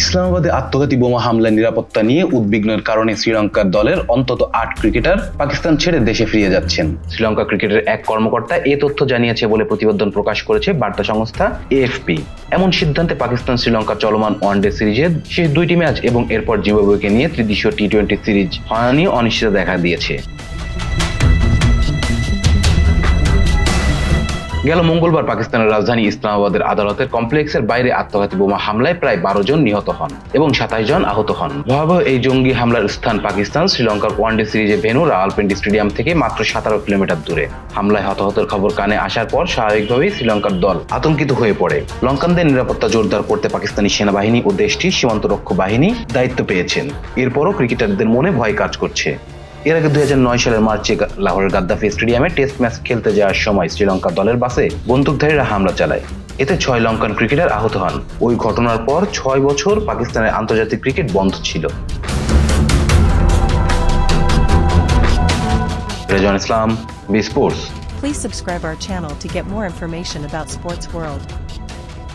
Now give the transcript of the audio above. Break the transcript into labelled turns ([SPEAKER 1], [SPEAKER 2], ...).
[SPEAKER 1] ইসলামাবাদে আত্মঘাতী বোমা হামলার নিরাপত্তা নিয়ে উদ্বিগ্নের কারণে শ্রীলঙ্কার দলের অন্তত আট ক্রিকেটার পাকিস্তান ছেড়ে দেশে ফিরে যাচ্ছেন। শ্রীলঙ্কা ক্রিকেটের এক কর্মকর্তা এ তথ্য জানিয়েছে বলে প্রতিবেদন প্রকাশ করেছে বার্তা সংস্থা এএফপি। এমন সিদ্ধান্তে পাকিস্তান শ্রীলঙ্কার চলমান ওয়ানডে সিরিজের শেষ দুইটি ম্যাচ এবং এরপর জিম্বাবুয়েকে নিয়ে ত্রিদেশীয় টি টোয়েন্টি সিরিজ হওয়া অনিশ্চিত দেখা দিয়েছে। গেল মঙ্গলবার পাকিস্তানের রাজধানী ইসলামাবাদের আদালতের কমপ্লেক্সের বাইরে আত্মঘাতী বোমা হামলায় প্রায় বারো জন নিহত হন এবং সাতাশ জন আহত হন। ভয়াবহ এই জঙ্গি হামলার স্থান পাকিস্তান, শ্রীলঙ্কার ওয়ানডে সিরিজে ভেনু রাওয়ালপিন্ডি স্টেডিয়াম থেকে মাত্র সতেরো কিলোমিটার দূরে। হামলায় হতাহতের খবর কানে আসার পর স্বাভাবিকভাবেই শ্রীলঙ্কার দল আতঙ্কিত হয়ে পড়ে। লঙ্কানদের নিরাপত্তা জোরদার করতে পাকিস্তানি সেনাবাহিনী ও দেশটির সীমান্তরক্ষী বাহিনী দায়িত্ব পেয়েছেন। এরপরও ক্রিকেটারদের মনে ভয় কাজ করছে। এর আগে দুই সালের মার্চে লাহোরের গাদ্দাফি স্টেডিয়ামে টেস্ট ম্যাচ খেলতে যাওয়ার সময় শ্রীলঙ্কা দলের বাসে বন্দুকধারীরা হামলা চালায়। এতে ছয় লঙ্কান ক্রিকেটার আহত হন। ওই ঘটনার পর ছয় বছর পাকিস্তানের আন্তর্জাতিক ক্রিকেট বন্ধ ছিল। Rezon Islam, B sports.
[SPEAKER 2] Please subscribe our channel to get more information about Sports World.